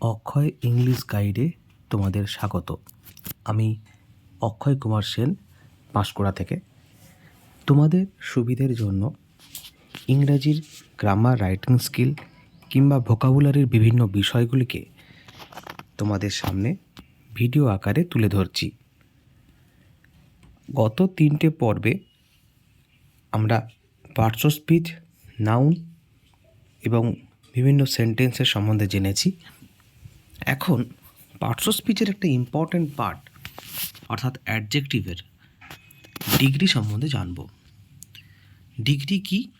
অক্ষয় English গাইডে তোমাদের স্বাগত। আমি অক্ষয় কুমার সেন পাঁশকুড়া থেকে। তোমাদের সুবিধের জন্য ইংরাজির গ্রামার রাইটিং স্কিল কিংবা ভোকাবুলারির বিভিন্ন বিষয়গুলিকে তোমাদের সামনে ভিডিও আকারে তুলে ধরছি। গত তিনটে পর্বে আমরা পার্টস স্পিচ নাউন এবং বিভিন্ন সেন্টেন্সের সম্বন্ধে জেনেছি। এখন পার্টস অফ স্পিচের একটা ইম্পর্ট্যান্ট পার্ট অর্থাৎ অ্যাডজেক্টিভের ডিগ্রি সম্বন্ধে জানব। ডিগ্রি কি?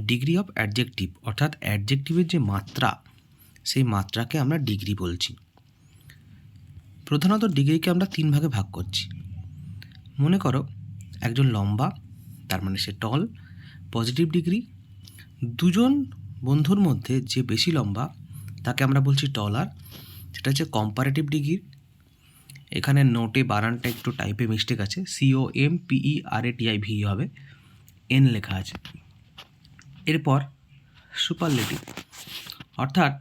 ডিগ্রি অফ অ্যাডজেক্টিভ অর্থাৎ অ্যাডজেক্টিভের যে মাত্রা, সেই মাত্রাকে আমরা ডিগ্রি বলছি। প্রধানত ডিগ্রিকে আমরা তিন ভাগে ভাগ করছি। মনে করো, একজন লম্বা, তার মানে সে টল পজিটিভ ডিগ্রি দুজন বন্ধুর মধ্যে যে বেশি লম্বা, তাকে আমরা বলছি টলার সেটা হচ্ছে কম্পারেটিভ ডিগ্রি এখানে নোটে বানানটা একটু টাইপে মিস্টেক আছে C O M P E R A T I V হবে এন লেখা আছে। এরপর সুপারলেটিভ অর্থাৎ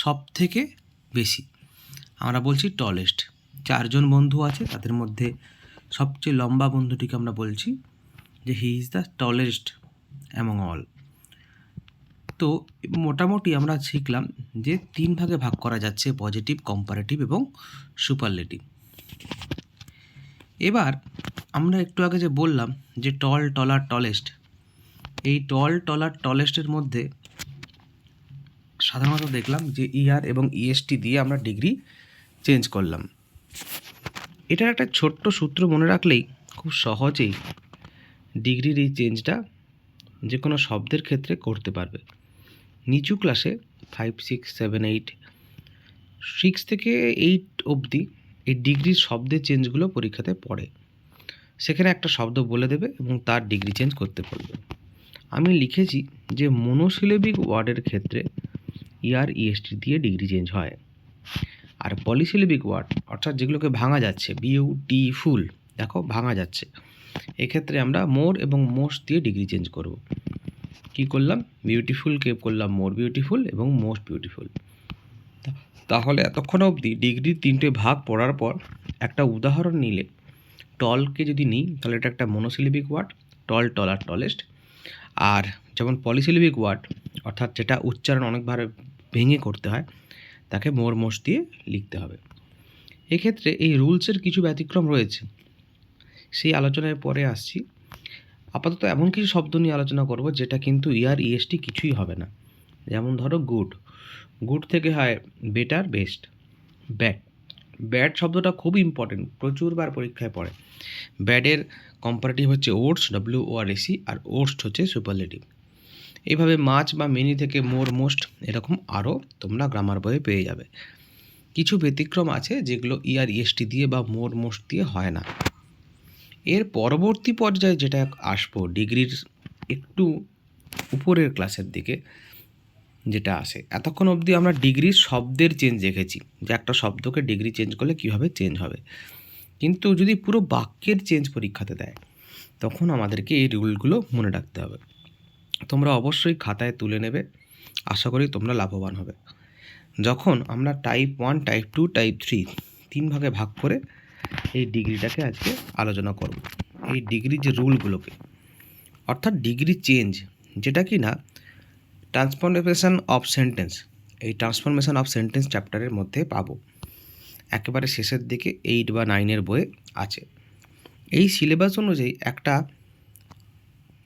সব থেকে বেশি, আমরা বলছি টলেস্ট চারজন বন্ধু আছে, তাদের মধ্যে সবচেয়ে লম্বা বন্ধুটিকে আমরা বলছি যে he is the tallest among all তো মোটামুটি আমরা শিখলাম যে তিন ভাগে ভাগ করা যাচ্ছে পজিটিভ কম্পারেটিভ এবং সুপারলেটিভ এবার আমরা একটু আগে যে বললাম যে টল টলার টলেস্ট এই টল টলার টলেস্টের মধ্যে সাধারণত দেখলাম যে ইআর এবং ইএসটি দিয়ে আমরা ডিগ্রি চেঞ্জ করলাম। এটার একটা ছোট্ট সূত্র মনে রাখলেই খুব সহজেই ডিগ্রির এই চেঞ্জটা যে কোনো শব্দের ক্ষেত্রে করতে পারবে। নিচু ক্লাসে five six seven eight six থেকে এইট অবধি এই ডিগ্রির শব্দের চেঞ্জগুলো পরীক্ষাতে পড়ে। সেখানে একটা শব্দ বলে দেবে এবং তার ডিগ্রি চেঞ্জ করতে বলবে। আমি লিখেছি যে মনোসিলেবিক ওয়ার্ডের ক্ষেত্রে ইয়ার ইএসটি দিয়ে ডিগ্রি চেঞ্জ হয়। আর পলিসিলেবিক ওয়ার্ড অর্থাৎ যেগুলোকে ভাঙা যাচ্ছে বিউ টি ফুল দেখো, ভাঙা যাচ্ছে। এক্ষেত্রে আমরা মোর এবং মোস্ট দিয়ে ডিগ্রি চেঞ্জ করব। কি করলাম? বিউটিফুলকে করলাম মোর বিউটিফুল এবং মোস্ট বিউটিফুল তাহলে এতক্ষণ অবধি ডিগ্রির তিনটে ভাগ পড়ার পর একটা উদাহরণ নিলে। টলকে যদি নিই, তাহলে এটা একটা মনোসিলিবিক ওয়ার্ড টল টল আর টলেস্ট আর যেমন পলিসিলিবিক ওয়ার্ড অর্থাৎ যেটা উচ্চারণ অনেকভাবে ভেঙে করতে হয়, তাকে মোর মোষ দিয়ে লিখতে হবে। এক্ষেত্রে এই রুলসের কিছু ব্যতিক্রম রয়েছে। সেই আলোচনায় পরে আসছি। আপাতত এমন কিছু শব্দ নিয়ে আলোচনা করব যেটা কিন্তু ইয়ার ইএসটি কিছুই হবে না। যেমন ধরো গুড গুড থেকে হয় বেটার বেস্ট ব্যাড ব্যাড শব্দটা খুব ইম্পর্টেন্ট প্রচুরবার পরীক্ষায় পড়ে। ব্যাডের কম্পারেটিভ হচ্ছে worse W O R S E আর ওটস হচ্ছে সুপারলেটিভ এইভাবে মাছ বা মিনি থেকে মোর মোস্ট এরকম আরও তোমরা গ্রামার বইয়ে পেয়ে যাবে। কিছু ব্যতিক্রম আছে যেগুলো ইয়ার ইএসটি দিয়ে বা মোর মোস্ট দিয়ে হয় না। এর পরবর্তী পর্যায়ে যেটা আসব, ডিগ্রির একটু উপরের ক্লাসের দিকে যেটা আসে, এতক্ষণ অবধি আমরা ডিগ্রির শব্দের চেঞ্জ দেখেছি, যে একটা শব্দকে ডিগ্রি চেঞ্জ করলে কীভাবে চেঞ্জ হবে। কিন্তু যদি পুরো বাক্যের চেঞ্জ পরীক্ষাতে দেয়, তখন আমাদেরকে এই রুলগুলো মনে রাখতে হবে। তোমরা অবশ্যই খাতায় তুলে নেবে, আশা করি তোমরা লাভবান হবে। যখন আমরা type one type two type three তিন ভাগে ভাগ করে এই ডিগ্রিটাকে আজকে আলোচনা করব। এই ডিগ্রির যে রুলগুলোকে, অর্থাৎ ডিগ্রি চেঞ্জ, যেটা কি না, ট্রান্সফরমেশন অফ সেন্টেন্স, এই ট্রান্সফরমেশন অফ সেন্টেন্স চ্যাপ্টারের মধ্যে পাবো। একেবারে শেষের দিকে এইট বা নাইনের বইয়ে আছে। এই সিলেবাস অনুযায়ী একটা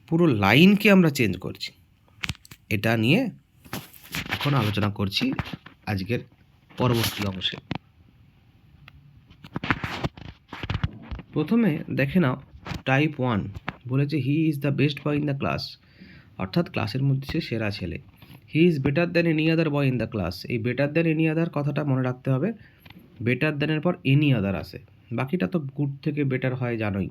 পুরো লাইনকে আমরা চেঞ্জ করছি। এটা নিয়ে এখন আলোচনা করছি আজকের পরবর্তী অংশে। প্রথমে দেখে নাও টাইপ ওয়ান বলেছে he is the best boy in the class অর্থাৎ ক্লাসের মধ্যে সে সেরা ছেলে। He is better than any other boy in the class এই বেটার দ্যান এনি আদার কথাটা মনে রাখতে হবে বেটার দ্যানের পর এনি আদার আসে বাকিটা তো গুড থেকে বেটার হয় জানোই।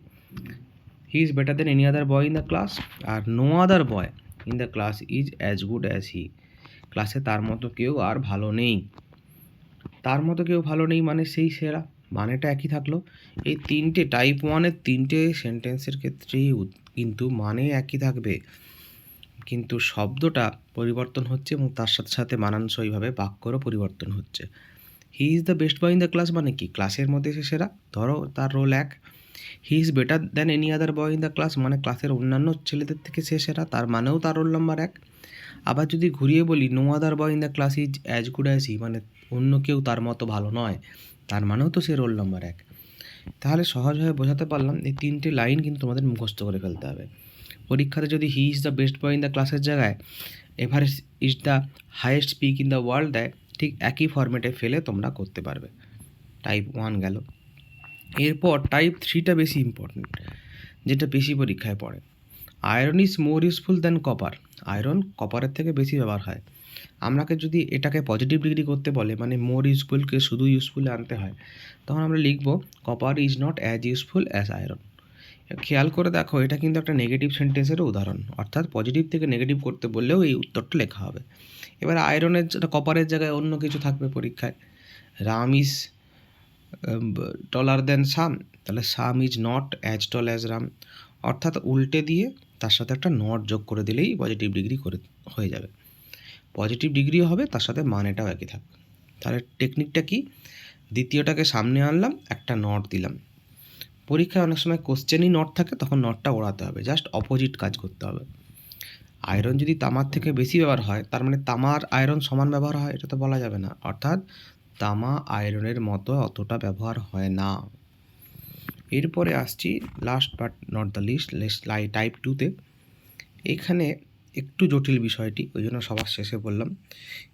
He is better than any other boy in the class R no other boy in the class is as good as he ক্লাসে তার মতো কেউ আর ভালো নেই। তার মতো কেউ ভালো নেই মানে সেই সেরা। মানেটা একই থাকল। এই তিনটে টাইপ ওয়ানের তিনটে সেন্টেন্সের ক্ষেত্রেই কিন্তু মানে একই থাকবে। কিন্তু শব্দটা পরিবর্তন হচ্ছে এবং তার সাথে সাথে মানানসইভাবে বাক্যরও পরিবর্তন হচ্ছে। He is the best boy in the class মানে কি? ক্লাসের মধ্যে সে সেরা? ধরো তার রোল এক। He is better than any other boy in the class মানে ক্লাসের অন্যান্য ছেলেদের থেকে সে সেরা, তার মানেও তার রোল নাম্বার এক। আবার যদি ঘুরিয়ে বলি no other boy in the class is as good as he মানে অন্য কেউ তার মতো ভালো নয়। তার মানেও তো সে রোল নাম্বার এক। তাহলে সহজভাবে বোঝাতে পারলাম এই তিনটে লাইন কিন্তু তোমাদের মুখস্থ করে ফেলতে হবে। পরীক্ষাতে যদি he is the best boy in the ক্লাসের জায়গায় Everest is the highest peak in the world দেয় ঠিক একই ফর্মেটে ফেলে তোমরা করতে পারবে। টাইপ ওয়ান গেল। এরপর টাইপ থ্রিটা বেশি ইম্পর্টেন্ট যেটা বেশি পরীক্ষায় পড়ে। Iron is more useful than copper iron কপারের থেকে বেশি ব্যবহার হয়। আমাকে যদি এটাকে পজিটিভ ডিগ্রি করতে বলে মানে মোর ইউজফুলকে শুধু ইউজফুলে আনতে হয়, তখন আমরা লিখব copper is not as useful as iron খেয়াল করে দেখো, এটা কিন্তু একটা নেগেটিভ সেন্টেন্সেরও উদাহরণ, অর্থাৎ পজিটিভ থেকে নেগেটিভ করতে বললেও এই উত্তরটা লেখা হবে। এবার আয়রনের কপারের জায়গায় অন্য কিছু থাকবে পরীক্ষায়। Ram is taller than Sam তাহলে Sam is not as tall as Ram অর্থাৎ উল্টে দিয়ে তার সাথে একটা নট যোগ করে দিলেই পজিটিভ ডিগ্রি করে, হয়ে যাবে। পজিটিভ ডিগ্রিও হবে, তার সাথে মানেটাও একই থাকবে তাহলে টেকনিকটা কি? দ্বিতীয়টাকে সামনে আনলাম, একটা নট দিলাম। পরীক্ষায় অনেক সময় কোশ্চেনই নট থাকে, তখন নটটা ওড়াতে হবে জাস্ট অপোজিট কাজ করতে হবে। আয়রন যদি তামার থেকে বেশি ব্যবহার হয়, তার মানে তামার আয়রন সমান ব্যবহার হয়, এটা তো বলা যাবে না। অর্থাৎ তামা আয়রনের মতো অতটা ব্যবহার হয় না। এরপরে আসছি last but not the least lie type টুতে এখানে একটু জটিল বিষয়টি, ওই জন্য সবার শেষে বললাম।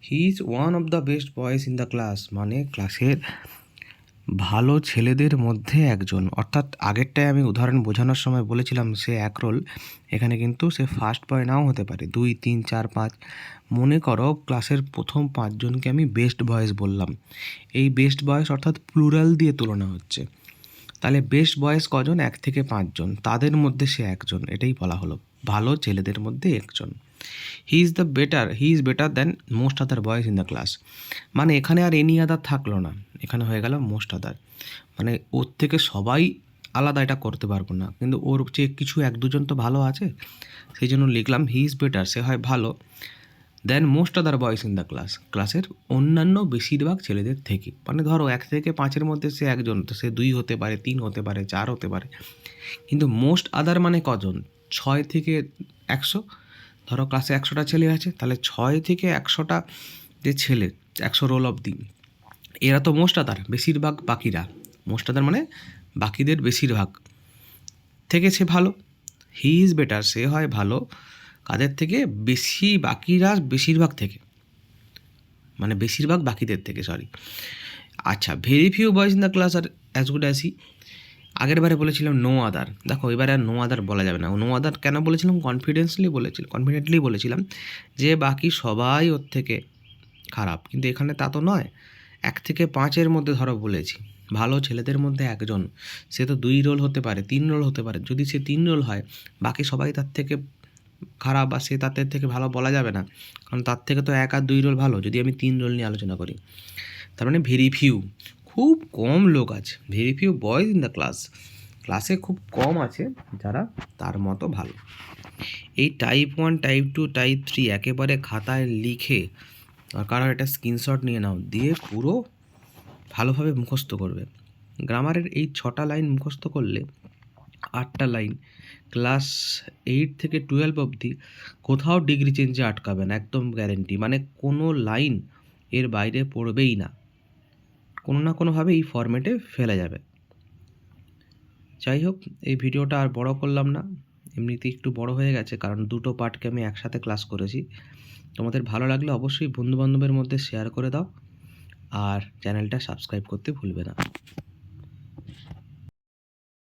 He is one of the best boys in the class মানে ক্লাসের ভালো ছেলেদের মধ্যে একজন। অর্থাৎ আগেরটায় আমি উদাহরণ বোঝানোর সময় বলেছিলাম, সে এক রোল এখানে কিন্তু সে ফার্স্ট বয় নাও হতে পারে। দুই, তিন, চার, পাঁচ। মনে করো ক্লাসের প্রথম পাঁচজনকে আমি বেস্ট বয়েজ বললাম। এই বেস্ট বয়েস অর্থাৎ প্লুরাল দিয়ে তুলনা হচ্ছে। তাহলে বেস্ট বয়েস কজন? এক থেকে পাঁচজন। তাদের মধ্যে সে একজন। এটাই বলা হলো। ভালো ছেলেদের মধ্যে একজন। He is the better he is better than most other boys in the class মানে এখানে আর এনি আদার থাকল না। এখানে হয়ে গেল মোস্ট আদার মানে ওর থেকে সবাই আলাদা এটা করতে পারব না। কিন্তু ওর যে কিছু এক দুজন তো ভালো আছে। সেই জন্য লিখলাম হি ইজ বেটার সে হয় ভালো। Than most other boys in the class ক্লাসের অন্যান্য বেশিরভাগ ছেলেদের থেকে মানে ধরো এক থেকে পাঁচের মধ্যে সে একজন, তো সে দুই হতে পারে, তিন হতে পারে, চার হতে পারে। কিন্তু মোস্ট আদার মানে কজন? ছয় থেকে একশো? ধরো ক্লাসে একশোটা ছেলে আছে, তাহলে ছয় থেকে একশোটা যে ছেলে, একশো রোল অবধি এরা তো মোস্ট আদার বেশিরভাগ বাকিরা। মোস্ট আদার মানে বাকিদের বেশিরভাগ। থেকে সে ভালো? হি ইজ বেটার সে হয় ভালো। কাদের থেকে? বেশি বাকিরা বেশিরভাগ থেকে। মানে বেশিরভাগ বাকিদের থেকে সরি আচ্ছা very few boys in the class are as good as he আগের বারে বলেছিলাম নো আদার দেখো, এবারে আর নো আদার বলা যাবে না। নো আদার কেন বলেছিলাম? কনফিডেন্সলি বলেছিলাম কনফিডেন্টলি বলেছিলাম যে বাকি সবাই ওর থেকে খারাপ। কিন্তু এখানে তা তো নয়। এক থেকে পাঁচের মধ্যে ধরো বলেছি। ভালো ছেলেদের মধ্যে একজন। সে তো দুই রোল হতে পারে, তিন রোল হতে পারে। যদি সে তিন রোল হয়, বাকি সবাই তার থেকে খারাপ বা সে তাদের থেকে ভালো বলা যাবে না। কারণ তার থেকে তো এক আর দুই রোল ভালো, যদি আমি তিন রোল নিয়ে আলোচনা করি। তার মানে ভেরি ফিউ খুব কম লোক আছে। Very few boys in the class ক্লাসে খুব কম আছে যারা তার মতো ভালো। এই type one type two type three একেবারে খাতায় লিখে কারও একটা স্ক্রিনশট নিয়ে নাও, দিয়ে পুরো ভালোভাবে মুখস্থ করবে। গ্রামারের এই ছটা লাইন মুখস্থ করলে আটটা লাইন। ক্লাস এইট থেকে টুয়েলভ অবধি কোথাও ডিগ্রি চেঞ্জে আটকাবে না একদম গ্যারেন্টি মানে কোনো লাইন এর বাইরে পড়বেই না। কোনো না কোনোভাবে এই ফরম্যাটে ফেলে যাবে। যাই হোক এই ভিডিওটা আর বড় করলাম না। এমনিতে একটু বড় হয়ে গেছে, কারণ দুটো পার্টকে আমি একসাথে ক্লাস করেছি। তোমাদের ভালো লাগলে অবশ্যই বন্ধুবান্ধবের মধ্যে শেয়ার করে দাও। আর চ্যানেলটা সাবস্ক্রাইব করতে ভুলবে না।